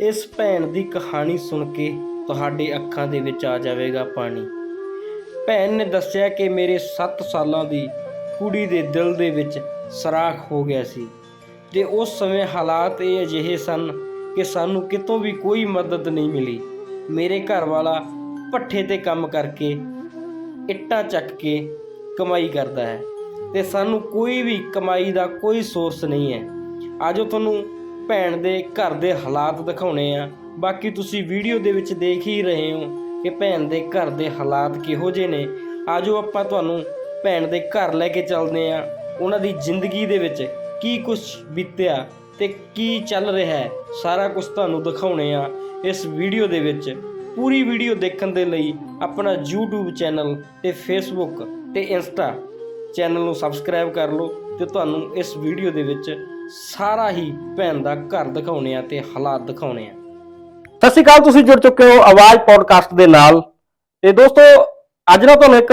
ਇਸ ਭੈਣ ਦੀ ਕਹਾਣੀ ਸੁਣ ਕੇ ਤੁਹਾਡੇ ਅੱਖਾਂ ਦੇ ਵਿੱਚ ਆ ਜਾਵੇਗਾ ਪਾਣੀ। ਭੈਣ ਨੇ ਦੱਸਿਆ ਕਿ ਮੇਰੇ 7 ਸਾਲਾਂ ਦੀ ਕੁੜੀ ਦੇ ਦਿਲ ਦੇ ਵਿੱਚ ਸਰਾਖ ਹੋ ਗਿਆ ਸੀ ਤੇ ਉਸ ਸਮੇਂ ਹਾਲਾਤ ਇਹ ਅਜਿਹੇ ਸਨ ਕਿ ਸਾਨੂੰ ਕਿਤੋਂ ਵੀ ਕੋਈ ਮਦਦ ਨਹੀਂ ਮਿਲੀ। ਮੇਰੇ ਘਰ ਵਾਲਾ ਪੱਠੇ ਤੇ ਕੰਮ ਕਰਕੇ ਇੱਟਾਂ ਚੱਕ ਕੇ ਕਮਾਈ ਕਰਦਾ ਹੈ ਤੇ ਸਾਨੂੰ ਕੋਈ ਵੀ ਕਮਾਈ ਦਾ ਕੋਈ ਸੋਰਸ ਨਹੀਂ ਹੈ। ਆਜੋ ਤੁਹਾਨੂੰ ਭੈਣ ਦੇ ਘਰ ਦੇ ਹਾਲਾਤ ਦਿਖਾਉਣੇ ਆ। ਬਾਕੀ ਤੁਸੀਂ ਵੀਡੀਓ ਦੇ ਵਿੱਚ ਦੇਖ ਹੀ ਰਹੇ ਹੋ ਕਿ ਭੈਣ ਦੇ ਘਰ ਦੇ ਹਾਲਾਤ ਕਿਹੋ ਜਿਹੇ ਨੇ। ਆਜੋ ਆਪਾਂ ਤੁਹਾਨੂੰ ਭੈਣ ਦੇ ਘਰ ਲੈ ਕੇ ਚੱਲਦੇ ਆ। ਉਹਨਾਂ ਦੀ ਜ਼ਿੰਦਗੀ ਦੇ ਵਿੱਚ ਕੀ ਕੁਝ ਬੀਤਿਆ ਤੇ ਕੀ ਚੱਲ ਰਿਹਾ ਹੈ, ਸਾਰਾ ਕੁਝ ਤੁਹਾਨੂੰ ਦਿਖਾਉਣੇ ਆ। ਇਸ ਵੀਡੀਓ ਦੇ ਵਿੱਚ ਪੂਰੀ ਵੀਡੀਓ ਦੇਖਣ ਦੇ ਲਈ ਆਪਣਾ YouTube ਚੈਨਲ ਤੇ Facebook ਤੇ Insta ਚੈਨਲ ਨੂੰ ਸਬਸਕ੍ਰਾਈਬ ਕਰ ਲਓ ਤੇ ਤੁਹਾਨੂੰ ਇਸ ਵੀਡੀਓ ਦੇ ਵਿੱਚ ਸਾਰਾ ਹੀ ਭੈਣ ਦਾ ਘਰ ਦਿਖਾਉਣੇ ਆ ਤੇ ਹਾਲਾਤ ਦਿਖਾਉਣੇ ਆ। ਸਤਿ ਸ਼੍ਰੀ ਅਕਾਲ, ਤੁਸੀਂ ਜੁੜ ਚੁੱਕੇ ਹੋ ਆਵਾਜ਼ ਪੋਡਕਾਸਟ ਦੇ ਨਾਲ। ਤੇ ਦੋਸਤੋ, ਅੱਜ ਨਾ ਤੁਹਾਨੂੰ ਇੱਕ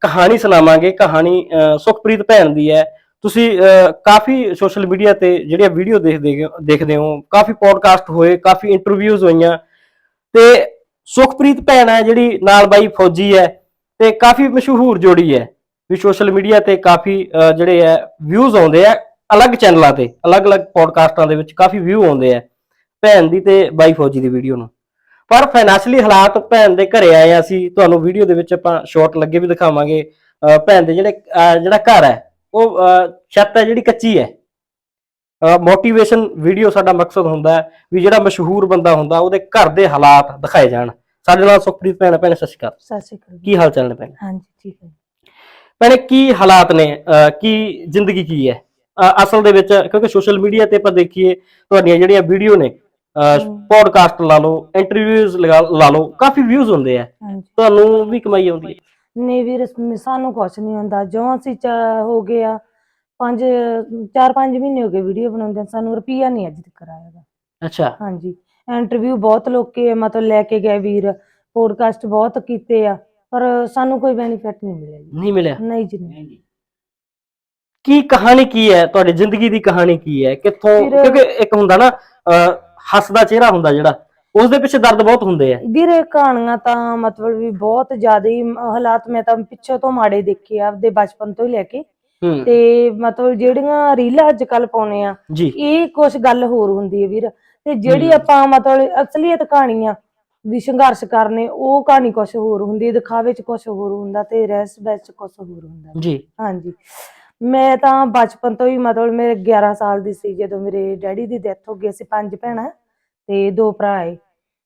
ਕਹਾਣੀ ਸੁਣਾਵਾਂਗੇ। ਕਹਾਣੀ ਸੁਖਪ੍ਰੀਤ ਭੈਣ ਦੀ ਹੈ। ਤੁਸੀਂ ਕਾਫੀ ਸੋਸ਼ਲ ਮੀਡੀਆ ਤੇ ਜਿਹੜੀਆਂ ਵੀਡੀਓ ਦੇਖਦੇ ਹੋ- ਦੇਖਦੇ ਹੋ, ਕਾਫੀ ਪੋਡਕਾਸਟ ਹੋਏ, ਕਾਫੀ ਇੰਟਰਵਿਊਜ਼ ਹੋਈਆਂ। ਤੇ ਸੁਖਪ੍ਰੀਤ ਭੈਣ ਹੈ ਜਿਹੜੀ ਨਾਲ ਬਾਈ ਫੌਜੀ ਹੈ ਤੇ ਕਾਫੀ ਮਸ਼ਹੂਰ ਜੋੜੀ ਹੈ। ਵੀ ਸੋਸ਼ਲ ਮੀਡੀਆ ਤੇ ਕਾਫੀ ਜਿਹੜੇ ਹੈ ਵਿਊਜ਼ ਆਉਂਦੇ ਆ। ਅਲੱਗ ਚੈਨਲਾਂ ਤੇ ਅਲੱਗ-ਅਲੱਗ ਪੋਡਕਾਸਟਾਂ ਦੇ ਵਿੱਚ ਕਾਫੀ ਵਿਊ ਆਉਂਦੇ ਆ ਭੈਣ ਦੀ ਤੇ ਬਾਈ ਫੌਜੀ ਦੀ ਵੀਡੀਓ ਨੂੰ। ਪਰ ਫਾਈਨੈਂਸ਼ਲੀ ਹਾਲਾਤ ਭੈਣ ਦੇ ਘਰੇ ਆਏ ਆ ਅਸੀਂ ਤੁਹਾਨੂੰ ਵੀਡੀਓ ਦੇ ਵਿੱਚ ਆਪਾਂ ਸ਼ਾਰਟ ਲੱਗੇ ਵੀ ਦਿਖਾਵਾਂਗੇ। ਭੈਣ ਦੇ ਜਿਹੜੇ ਜਿਹੜਾ ਘਰ ਹੈ ਉਹ ਛੱਤ ਹੈ ਜਿਹੜੀ ਕੱਚੀ ਹੈ। ਮੋਟੀਵੇਸ਼ਨ ਵੀਡੀਓ ਸਾਡਾ ਮਕਸਦ ਹੁੰਦਾ ਹੈ ਵੀ ਜਿਹੜਾ ਮਸ਼ਹੂਰ ਬੰਦਾ ਹੁੰਦਾ ਉਹਦੇ ਘਰ ਦੇ ਹਾਲਾਤ ਦਿਖਾਏ ਜਾਣ। ਸਾਡੇ ਨਾਲ ਸੁਖਪ੍ਰੀਤ ਭੈਣ। ਭੈਣ ਸਤਿ ਸ਼੍ਰੀ ਅਕਾਲ। ਸਤਿ ਸ਼੍ਰੀ ਅਕਾਲ। ਕੀ ਹਾਲ ਚਾਲ ਨੇ ਭੈਣ? ਹਾਂਜੀ ਠੀਕ ਹੈ ਭੈਣੇ ਕੀ ਹਾਲਾਤ ਨੇ? ਕੀ ਜ਼ਿੰਦਗੀ ਕੀ ਹੈ? ਅਸਲ ਦੇ ਵਿੱਚ ਕਿਉਂਕਿ ਸੋਸ਼ਲ ਮੀਡੀਆ ਤੇ ਆਪਾਂ ਦੇਖੀਏ ਤੁਹਾਡੀਆਂ ਜਿਹੜੀਆਂ ਵੀਡੀਓ ਨੇ। ਪੋਡਕਾਸਟ ਲਾ ਲਓ ਇੰਟਰਵਿਊਜ਼ ਲਾ ਲਓ ਕਾਫੀ ਵਿਊਜ਼ ਹੁੰਦੇ ਆ। ਤੁਹਾਨੂੰ ਵੀ ਕਮਾਈ ਆਉਂਦੀ ਹੈ। ਨਹੀਂ ਵੀਰ ਸਾਨੂੰ ਕੁਛ ਨਹੀਂ ਹੁੰਦਾ ਜੋ ਅਸੀਂ ਹੋ ਗਿਆ ਪੰਜ ਚਾਰ ਪੰਜ ਮਹੀਨੇ ਹੋ ਗਏ ਵੀਡੀਓ ਬਣਾਉਂਦੇ ਸਾਨੂੰ ਰੁਪਈਆ ਨਹੀਂ ਅੱਜ ਤੱਕ ਆਇਆ। ਅੱਛਾ। ਹਾਂਜੀ। ਇੰਟਰਵਿਊ ਬਹੁਤ ਲੋਕੇ ਮਤਲਬ ਲੈ ਕੇ ਗਏ ਵੀਰ। ਪੋਡਕਾਸਟ ਬਹੁਤ ਕੀਤੇ ਆ ਪਰ ਸਾਨੂੰ ਕੋਈ ਬੈਨੀਫਿਟ ਨਹੀਂ ਮਿਲਿਆ ਨਹੀਂ ਮਿਲਿਆ? ਨਹੀਂ ਜੀ ਨਹੀਂ। ਕੀ ਕਹਾਣੀ ਕੀ ਹੈ? ਤੁਹਾਡੀ ਜ਼ਿੰਦਗੀ ਦੀ ਕਹਾਣੀ ਕੀ ਹੈ? ਕਿੱਥੋਂ ਫਿਰ- ਕਿਉਂਕਿ ਇੱਕ ਹੁੰਦਾ ਨਾ ਅਹ ਹੱਸਦਾ ਚਿਹਰਾ ਹੁੰਦਾ ਜਿਹੜਾ ਉਸ ਦੇ ਪਿੱਛੇ ਦਰਦ ਬਹੁਤ ਹੁੰਦੇ ਆ। ਵੀਰੇ ਕਹਾਣੀਆਂ ਤਾਂ ਮਤਲਬ ਵੀ ਬਹੁਤ ਜ਼ਿਆਦਾ ਹੀ ਮ- ਹਾਲਾਤ ਮੈਂ ਤਾਂ ਪਿੱਛੋਂ ਤੋਂ ਮਾੜੇ ਦੇਖੇ ਆ ਆਪਦੇ ਬਚਪਨ ਤੋਂ ਹੀ ਲੈ ਕੇ। ਹੂੰ। ਤੇ ਮਤਲਬ ਜਿਹੜੀਆਂ ਰੀਲਾਂ ਅੱਜ ਕੱਲ ਪਾਉਣੇ ਆ ਜੀ। ਇਹ ਕੁਛ ਗੱਲ ਹੋਰ ਹੁੰਦੀ ਹੈ ਵੀਰ। ਤੇ ਜਿਹੜੀ ਹਮ। ਆਪਾਂ ਮਤਲਬ ਅਸਲੀਅਤ ਕਹਾਣੀ ਆ ਵੀ ਸੰਘਰਸ਼ ਕਰਨੇ ਉਹ ਕਹਾਣੀ ਕੁਛ ਹੋਰ ਹੁੰਦੀ ਹੈ ਦਿਖਾਵੇ ਚ ਕੁਛ ਹੋਰ ਹੁੰਦਾ ਤੇ ਰਹਿਸ ਬਹਿਸ ਚ ਕੁਛ ਹੋਰ ਹੁੰਦਾ। ਜੀ। ਹਾਂਜੀ। ਮੈਂ ਤਾਂ ਬਚਪਨ ਤੋਂ ਹੀ ਮਤਲਬ ਮੇਰੇ 11 ਸਾਲ ਦੀ ਸੀ ਜਦੋਂ ਮੇਰੇ ਡੈਡੀ ਦੀ ਡੈਥ ਹੋ ਗਈ ਸੀ ਪੰਜ ਭੈਣਾਂ ਤੇ ਦੋ ਭਰਾ ਏ।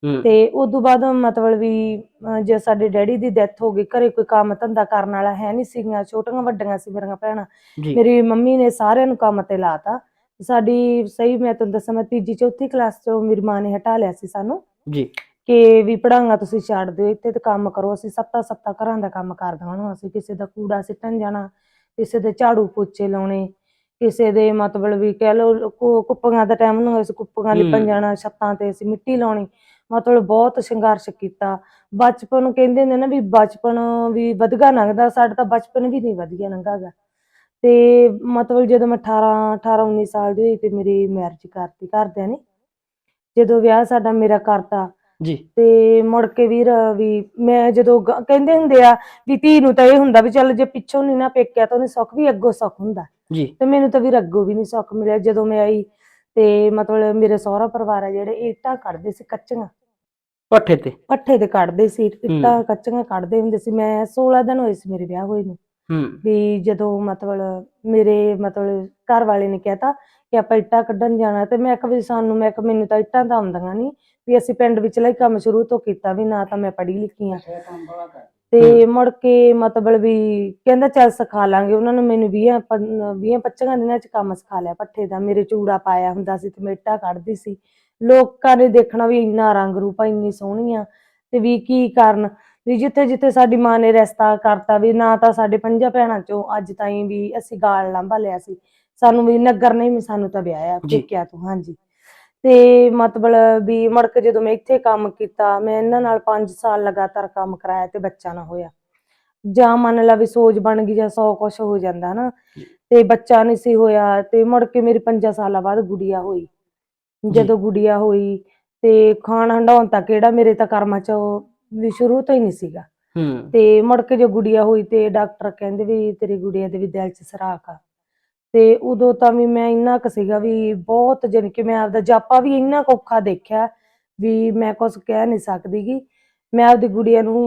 ਹੂੰ। ਤੇ ਉਸ ਤੋਂ ਬਾਅਦ ਮਤਲਬ ਵੀ ਅਹ ਜੇ ਸਾਡੇ ਡੈਡੀ ਦੀ ਡੈਥ ਹੋ ਗਈ ਘਰੇ ਕੋਈ ਕੰਮ ਧੰਦਾ ਕਰਨ ਵਾਲਾ ਹੈ ਨਹੀਂ ਸੀਗੀਆਂ ਛੋਟੀਆਂ ਵੱਡੀਆਂ ਸੀ ਮੇਰੀਆਂ ਭੈਣਾਂ। ਜੀ। ਮੇਰੀ ਮੰਮੀ ਨੇ ਸਾਰਿਆਂ ਨੂੰ ਕੰਮ ਤੇ ਲਾਤਾ ਸਾਡੀ ਸਹੀ ਮੈਂ ਤੁਹਾਨੂੰ ਦੱਸਾਂ ਮੈਂ ਤੀਜੀ ਚੌਥੀ ਕਲਾਸ ਚੋਂ ਮੇਰੀ ਮਾਂ ਨੇ ਹਟਾ ਲਿਆ ਸੀ ਸਾਨੂੰ। ਜੀ। ਕਿ ਵੀ ਪੜਾਂਗਾ ਤੁਸੀਂ ਛੱਡ ਦਿਓ ਇੱਥੇ ਤੇ ਕੰਮ ਕਰੋ ਅਸੀਂ ਸੱਤਾ ਸੱਤਾ ਘਰਾਂ ਦਾ ਕੰਮ ਕਰਦਾ ਹਾਂ ਅਸੀਂ ਕਿਸੇ ਦਾ ਕੂੜਾ ਸਿੱਟਣ ਜਾਣਾ ਕਿਸੇ ਦੇ ਝਾੜੂ ਪੋਚੇ ਲਾਉਣੇ ਕਿਸੇ ਦੇ ਮਤਲਬ ਵੀ ਕਹਿ ਲਓ ਕੁ- ਕੁੱਪੀਆਂ ਦਾ ਟਾਈਮ ਨੂੰ ਅਸੀਂ ਕੁੱਪੀਆਂ ਲਿਪਣ ਹੂੰ। ਜਾਣਾ ਛੱਤਾਂ ਤੇ ਅਸੀਂ ਮਿੱਟੀ ਲਾਉਣੀ। ਮਤਲਬ ਬਹੁਤ ਸੰਘਰਸ਼ ਕੀਤਾ। ਬਚਪਨ ਨੂੰ ਕਹਿੰਦੇ ਨੇ ਨਾ ਵੀ ਬਚਪਨ ਵੀ ਵਧੀਆ ਲੰਘਦਾ ਸਾਡਾ ਤਾਂ ਬਚਪਨ ਵੀ ਨਹੀਂ ਵਧੀਆ ਲੰਘਾਗਾ। ਤੇ ਮਤਲਬ ਜਦੋਂ ਮੈਂ 18 18 19 ਸਾਲ ਦੀ ਹੋਈ ਤੇ ਮੇਰੀ ਮੈਰਿਜ ਕਰਤੀ ਘਰਦਿਆਂ ਨੇ। ਜਦੋਂ ਵਿਆਹ ਸਾਡਾ ਮੇਰਾ ਕਰਤਾ ਜੀ। ਤੇ ਮੁੜ ਕੇ ਵੀਰ ਵੀ ਮੈਂ ਜਦੋਂ ਗ- ਕਹਿੰਦੇ ਹੁੰਦੇ ਆ ਵੀ ਧੀ ਨੂੰ ਤਾਂ ਇਹ ਹੁੰਦਾ ਵੀ ਚੱਲ ਜੇ ਪਿੱਛੋਂ ਨਹੀਂ ਨਾ ਪੇਕਿਆ ਤਾਂ ਉਹਨੇ ਸੁੱਖ ਵੀ ਅੱਗੋਂ ਸੁੱਖ ਹੁੰਦਾ। ਜੀ। ਤੇ ਮੈਨੂੰ ਤਾਂ ਵੀਰ ਅੱਗੋਂ ਵੀ ਨਹੀਂ ਸੁੱਖ ਮਿਲਿਆ ਜਦੋਂ ਮੈਂ ਆਈ ਤੇ ਮਤਲਬ ਮੇਰੇ ਸਹੁਰਾ ਪਰਿਵਾਰ ਆ ਜਿਹੜੇ ਇਹ ਇੱਟਾਂ ਕੱਢਦੇ ਸੀ ਕੱਚੀਆਂ। ਪੱਠੇ ਤੇ। ਪੱਠੇ ਤੇ ਕੱਢਦੇ ਸੀ ਇੱਟਾਂ ਕੱਚੀਆਂ ਕੱਢਦੇ ਹੁੰਦੇ ਸੀ। ਮੈਂ 16 ਦਿਨ ਹੋਏ ਸੀ ਮੇਰੇ ਵਿਆਹ ਹੋਏ ਨੂੰ। ਹੂੰ। ਵੀ ਜਦੋਂ ਮਤਲਬ ਮੇਰੇ ਮਤਲਬ ਘਰ ਵਾਲੇ ਨੇ ਕਹਿਤਾ ਕਿ ਆਪਾਂ ਇੱਟਾਂ ਕੱਢਣ ਜਾਣਾ ਤੇ ਮੈਂ ਕਿਹਾ ਵੀ ਸਾਨੂੰ ਮੈਂ ਕਿਹਾ ਮੈਨੂੰ ਤਾਂ ਇੱਟਾਂ ਤਾਂ ਆਉਂਦੀਆਂ ਨਹੀਂ ਵੀ ਅਸੀਂ ਪਿੰਡ ਵਿਚਲਾ ਹੀ ਕੰਮ ਸ਼ੁਰੂ ਤੋਂ ਕੀਤਾ ਵੀ ਨਾ ਤਾਂ ਮੈਂ ਪੜ੍ਹੀ ਲਿਖੀ ਆ ਤੇ ਮੁੜ ਕੇ ਮਤਲਬ ਵੀ ਕਹਿੰਦਾ ਚੱਲ ਸਿਖਾ ਲਾਂਗੇ ਉਹਨਾਂ ਨੂੰ ਮੈਨੂੰ 20 20 25 ਦਿਨਾਂ ਚ ਕੰਮ ਸਿਖਾ ਲਿਆ ਪੱਠੇ ਦਾ ਮੇਰੇ ਚੂੜਾ ਪਾਇਆ ਹੁੰਦਾ ਸੀ ਤੇ ਮੈਂ ਇੱਟਾਂ ਕੱਢਦੀ ਸੀ। ਲੋਕਾਂ ਨੇ ਦੇਖਣਾ ਵੀ ਇੰਨਾ ਰੰਗ ਰੂਪ ਇੰਨੀ ਸੋਹਣੀ ਆ ਤੇ ਵੀ ਕੀ ਕਰਨ? ਵੀ ਜਿੱਥੇ ਜਿੱਥੇ ਸਾਡੀ ਮਾਂ ਨੇ ਰਿਸ਼ਤਾ ਕਰਤਾ ਵੀ ਨਾ ਤਾਂ ਸਾਡੇ ਪੰਜਾਂ ਭੈਣਾਂ ਚੋਂ ਅੱਜ ਤਾਈਂ ਵੀ ਅਸੀਂ ਗਾਲ ਲਾਂਭਾ ਲਿਆ ਸੀ। ਸਾਨੂੰ ਵੀ ਨਗਰ ਨਹੀਂ ਵੀ ਸਾਨੂੰ ਤਾਂ ਵਿਆਹਿਆ। ਪੇਕਿਆਂ ਤੋਂ ਹਾਂਜੀ। ਤੇ ਮਤਲਬ ਵੀ ਮੁੜ ਕੇ ਜਦੋਂ ਮੈਂ ਇੱਥੇ ਕੰਮ ਕੀਤਾ ਮੈਂ ਇਹਨਾਂ ਨਾਲ 5 ਸਾਲ ਲਗਾਤਾਰ ਕੰਮ ਕਰਾਇਆ ਤੇ ਬੱਚਾ ਨਾ ਹੋਇਆ। ਜਾਂ ਮੰਨ ਲਾ ਵੀ ਸੋਚ ਬਣ ਗਈ ਜਾਂ ਸੌ ਕੁਛ ਹੋ ਜਾਂਦਾ ਨਾ ਤੇ ਬੱਚਾ ਨਹੀਂ ਸੀ ਹੋਇਆ ਤੇ ਮੁੜ ਕੇ ਮੇਰੀ 5 ਸਾਲਾਂ ਬਾਅਦ ਗੁੜੀਆ ਹੋਈ। ਜਦੋਂ ਗੁੜੀਆ ਹੋਈ ਤੇ ਖਾਣ ਹੰਡਾਉਣ ਤਾਂ ਕਿਹੜਾ ਮੇਰੇ ਤਾਂ ਕਰਮਾਂ ਚ ਵੀ ਸ਼ੁਰੂ ਤੋਂ ਹੀ ਨਹੀਂ ਸੀਗਾ। ਤੇ ਮੁੜ ਕੇ ਜੋ ਗੁੜੀਆ ਹੋਈ ਤੇ ਡਾਕਟਰ ਕਹਿੰਦੇ ਵੀ ਤੇਰੀ ਗੁੜੀਆ ਦੇ ਵੀ ਦਿਲ 'ਚ ਸਰਾਖ ਆ। ਤੇ ਉਦੋਂ ਤਾਂ ਵੀ ਮੈਂ ਇੰਨਾ ਕੁ ਸੀਗਾ ਵੀ ਬਹੁਤ ਜਾਣੀ ਕਿ ਮੈਂ ਆਪਦਾ ਜਾਪਾ ਵੀ ਇੰਨਾ ਕੁ ਔਖਾ ਦੇਖਿਆ ਵੀ ਮੈਂ ਕੁਝ ਕਹਿ ਨਹੀਂ ਸਕਦੀ ਮੈਂ ਆਪਦੀ ਗੁੜੀਆ ਨੂੰ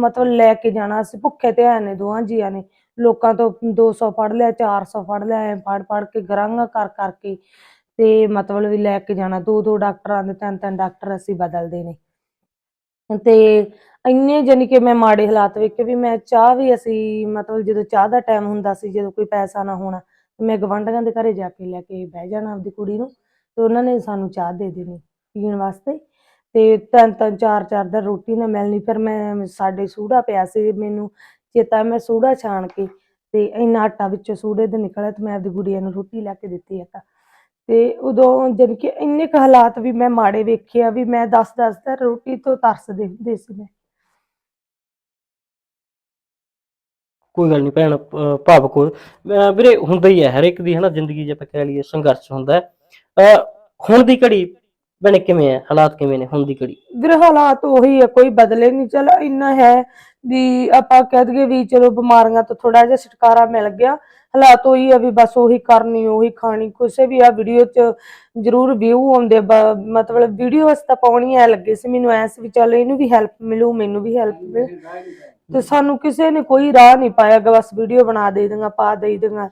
ਮਤਲਬ ਲੈ ਕੇ ਜਾਣਾ ਸੀ, ਭੁੱਖੇ ਤੇ ਆਏ ਨੇ ਦੋਹਾਂ ਜੀਆਂ ਨੇ। ਲੋਕਾਂ ਤੋਂ 200 ਫੜ ਲਿਆ 400 ਫੜ ਲਿਆ, ਐ ਫੜ ਫੜ ਕੇ ਗਰਾਂਗਾ ਕਰ ਕਰਕੇ ਤੇ ਮਤਲਬ ਵੀ ਲੈ ਕੇ ਜਾਣਾ। ਦੋ ਦੋ ਡਾਕਟਰਾਂ ਦੇ, ਤਿੰਨ ਤਿੰਨ ਡਾਕਟਰ ਅਸੀਂ ਬਦਲਦੇ ਨੇ। ਤੇ ਇੰਨੇ ਜਾਣੀ ਕਿ ਮੈਂ ਮਾੜੇ ਹਾਲਾਤ ਵੇਖੇ ਵੀ ਮੈਂ ਚਾਹ ਵੀ ਅਸੀਂ ਮਤਲਬ ਜਦੋਂ ਚਾਹ ਦਾ ਟਾਈਮ ਹੁੰਦਾ ਸੀ, ਜਦੋਂ ਕੋਈ ਪੈਸਾ ਨਾ ਹੋਣਾ ਮੈਂ ਗਵਾਂਢੀਆਂ ਦੇ ਘਰੇ ਜਾ ਕੇ ਲੈ ਕੇ ਬਹਿ ਜਾਣਾ ਆਪਦੀ ਕੁੜੀ ਨੂੰ ਤੇ ਉਹਨਾਂ ਨੇ ਸਾਨੂੰ ਚਾਹ ਦੇ ਦੇਣੀ ਪੀਣ ਵਾਸਤੇ ਤੇ ਤਿੰਨ ਤਿੰਨ ਚਾਰ ਚਾਰ ਦਿਨ ਰੋਟੀ ਨਾ ਮਿਲਣੀ, ਫਿਰ ਮੈਂ ਸਾਡੇ ਸੂੜਾ ਪਿਆ ਸੀ ਮੈਨੂੰ ਚੇਤਾ ਮੈਂ ਸੂੜਾ ਛਾਣ ਕੇ ਤੇ ਇੰਨਾ ਆਟਾ ਵਿੱਚੋਂ ਸੂੜੇ ਦੇ ਨਿਕਲਿਆ ਤੇ ਮੈਂ ਆਪਦੀ ਗੁੜੀਆ ਨੂੰ ਰੋਟੀ ਲੈ ਕੇ ਦਿੱਤੀ ਇੱਕ। ਤੇ ਉਦੋਂ ਜਾਣੀ ਕਿ ਇੰਨੇ ਕੁ ਹਾਲਾਤ ਵੀ ਮੈਂ ਮਾੜੇ ਵੇਖੇ ਆ ਵੀ ਮੈਂ 10 10 ਦਿਨ ਰੋਟੀ ਤੋਂ ਤਰਸਦੇ ਹੁੰਦੇ ਸੀ ਮੈਂ। ਕੋਈ ਗੱਲ ਨਹੀਂ ਭੈਣ, ਅਹ ਭਾਵੁਕ ਹੋ ਅਹ ਵੀਰੇ ਹੁੰਦਾ ਹੀ ਹੈ ਹਰ ਇੱਕ ਦੀ ਹਨਾ ਜ਼ਿੰਦਗੀ ਜੇ ਆਪਾਂ ਕਹਿ ਲਈਏ ਸੰਘਰਸ਼ ਹੁੰਦਾ ਹੈ। ਅਹ, ਹੁਣ ਦੀ ਘੜੀ ਭੈਣੇ ਕਿਵੇਂ ਹੈ? ਹਾਲਾਤ ਕਿਵੇਂ ਨੇ ਹੁਣ ਦੀ ਘੜੀ? ਵੀਰੇ ਹਾਲਾਤ ਉਹੀ ਆ ਕੋਈ ਬਦਲੇ ਨਹੀਂ ਚਲ ਇੰਨਾ ਹੈ ਵੀ ਆਪਾਂ ਕਹਿ ਦਈਏ ਵੀ ਚਲੋ ਬਿਮਾਰੀਆਂ ਤੋਂ ਥੋੜਾ ਜਿਹਾ ਛੁਟਕਾਰਾ ਮਿਲ ਗਿਆ। ਹਾਲਾਤ ਉਹੀ ਆ ਵੀ ਬਸ ਉਹੀ ਕਰਨੀ, ਉਹੀ ਖਾਣੀ, ਕਿਸੇ ਵੀ ਆ ਵੀਡੀਓ 'ਚ ਜ਼ਰੂਰ ਵਿਊ ਆਉਂਦੇ, ਬ- ਮਤਲਬ ਵੀਡੀਓ ਤਾਂ ਪਾਉਣੀ ਲੱਗੇ ਸੀ ਮੈਨੂੰ ਐ ਵੀ ਚੱਲ ਇਹਨੂੰ ਵੀ ਹੈਲਪ ਮਿਲੂ, ਮੈਨੂੰ ਵੀ ਹੈਲਪ ਮਿਲੇ। ਤੇ ਸਾਨੂੰ ਕਿਸੇ ਨੇ ਕੋਈ ਰਾਹ ਨਹੀਂ ਪਾਇਆ ਗਾ ਬਸ ਵੀਡੀਓ ਬਣਾ ਦੇ ਦਿੰਗਾ ਪਾ ਦੇ ਦਿੰਗਾ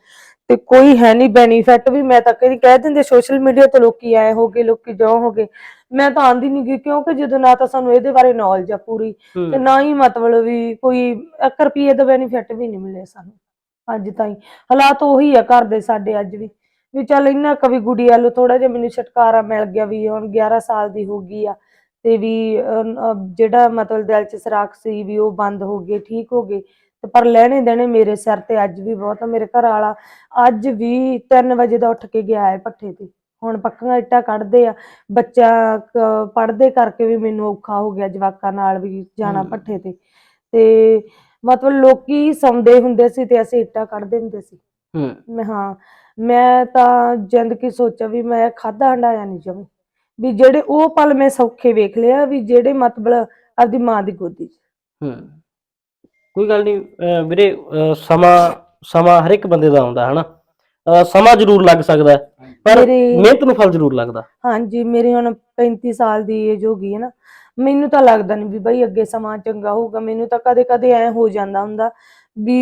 ਤੇ ਕੋਈ ਹੈ ਨਹੀਂ ਬੈਨੀਫਿਟ ਵੀ ਮੈਂ ਤਾਂ ਕਦੀ ਕਹਿ ਦਿੰਦੇ ਸੋਸ਼ਲ ਮੀਡੀਆ ਤੇ ਲੋਕੀ ਆਏ ਹੋ ਗਏ ਲੋਕੀ ਜੋ ਹੋ ਗਏ ਮੈਂ ਤਾਂ ਆਂਦੀ ਨਹੀਂ ਗਈ ਕਿਉਂਕਿ ਜਦੋਂ ਨਾ ਤਾਂ ਸਾਨੂੰ ਇਹਦੇ ਬਾਰੇ ਨੌਲੇਜ ਆ ਪੂਰੀ। ਤੇ ਨਾ ਹੀ ਮਤਲਬ ਵੀ ਕੋਈ 1 ਰੁਪਏ ਦਾ ਬੈਨੀਫਿਟ ਵੀ ਨਹੀਂ ਮਿਲਿਆ ਸਾਨੂੰ। ਅੱਜ ਤਾਈਂ। ਹਾਲਾਤ ਉਹੀ ਆ ਘਰ ਦੇ ਸਾਡੇ ਅੱਜ ਵੀ। ਵੀ ਚੱਲ ਇੰਨਾ ਕਵੀ ਗੁੜੀ ਵੱਲੋਂ ਥੋੜਾ ਜਿਹਾ ਮੈਨੂੰ ਛੁਟਕਾਰਾ ਮਿਲ ਗਿਆ ਵੀ ਹੁਣ 11 ਸਾਲ ਦੀ ਹੋ ਗਈ ਆ। ਤੇ ਵੀ ਜਿਹੜਾ ਮਤਲਬ ਦਿਲ 'ਚ ਸਰਾਖ ਸੀ ਵੀ ਉਹ ਬੰਦ ਹੋ ਗਏ ਠੀਕ ਹੋ ਗਏ ਤੇ ਪਰ ਲੈਣੇ ਦੇਣੇ ਮੇਰੇ ਸਿਰ ਤੇ ਅੱਜ ਵੀ ਬਹੁਤ ਆ ਮੇਰੇ ਘਰ ਵਾਲਾ ਅੱਜ ਵੀ 3 ਵਜੇ ਦਾ ਉੱਠ ਕੇ ਗਿਆ ਹੈ ਪੱਠੇ ਤੇ ਹੁਣ ਪੱਕੀਆਂ ਇੱਟਾਂ ਕੱਢਦੇ ਆ ਬੱਚਾ ਪੜ੍ਹਦੇ ਕਰਕੇ ਵੀ ਮੈਨੂੰ ਔਖਾ ਹੋ ਗਿਆ ਜਵਾਕਾਂ ਨਾਲ ਵੀ ਜਾਣਾ। ਪੱਠੇ ਤੇ ਤੇ ਮਤਲਬ ਲੋਕੀ ਸੌਂਦੇ ਹੁੰਦੇ ਸੀ ਤੇ ਅਸੀਂ ਇੱਟਾਂ ਕੱਢਦੇ ਹੁੰਦੇ ਸੀ। ਹੂੰ। ਮੈਂ ਹਾਂ ਮੈਂ ਤਾਂ ਜ਼ਿੰਦਗੀ ਸੋਚਿਆ ਵੀ ਮੈਂ ਖਾਦਾ ਹੰਡਾਇਆ ਨਹੀਂ ਜਮੀ ਵੀ ਜਿਹੜੇ ਉਹ ਪਲ ਮੈਂ ਸੌਖੇ ਵੇਖ ਲਿਆ ਵੀ ਜਿਹੜੇ ਮਤਲਬ ਆਪਦੀ ਮਾਂ ਦੀ ਗੋਦੀ 'ਚ। ਹੂੰ। ਕੋਈ ਗੱਲ ਨਹੀਂ ਵੀਰੇ ਅਹ ਸਮਾਂ ਸਮਾਂ ਹਰ ਇੱਕ ਬੰਦੇ ਦਾ ਆਉਂਦਾ ਹਨਾ? ਅਹ ਸਮਾਂ ਜ਼ਰੂਰ ਲੱਗ ਸਕਦਾ ਹੈ, ਪਰ ਮੇਰੀ- ਮਿਹਨਤ ਨੂੰ ਫਲ ਜ਼ਰੂਰ ਲੱਗਦਾ। ਹਾਂਜੀ ਮੇਰੀ ਹੁਣ 35 ਸਾਲ ਦੀ ਏਜ ਹੋ ਗਈ ਹੈ ਨਾ ਮੈਨੂੰ ਤਾਂ ਲੱਗਦਾ ਨਹੀਂ ਵੀ ਬਈ ਅੱਗੇ ਸਮਾਂ ਚੰਗਾ ਹੋਊਗਾ ਮੈਨੂੰ ਤਾਂ ਕਦੇ ਕਦੇ ਐ ਹੋ ਜਾਂਦਾ ਹੁੰਦਾ ਵੀ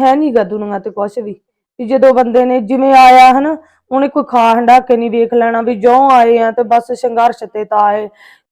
ਹੈ ਨਹੀਂਗਾ ਦੁਨੀਆ ਤੇ ਕੁਝ ਵੀ। ਵੀ ਜਦੋਂ ਬੰਦੇ ਨੇ ਜਿਵੇਂ ਆਇਆ ਹਨਾ, ਉਹਨੇ ਕੋਈ ਖਾ ਹੰਡਾ ਕੇ ਨਹੀਂ ਵੇਖ ਲੈਣਾ ਵੀ ਜੋ ਆਏ ਆ ਤੇ ਬਸ ਸੰਘਰਸ਼ ਤੇ ਤਾਂ ਆਏ।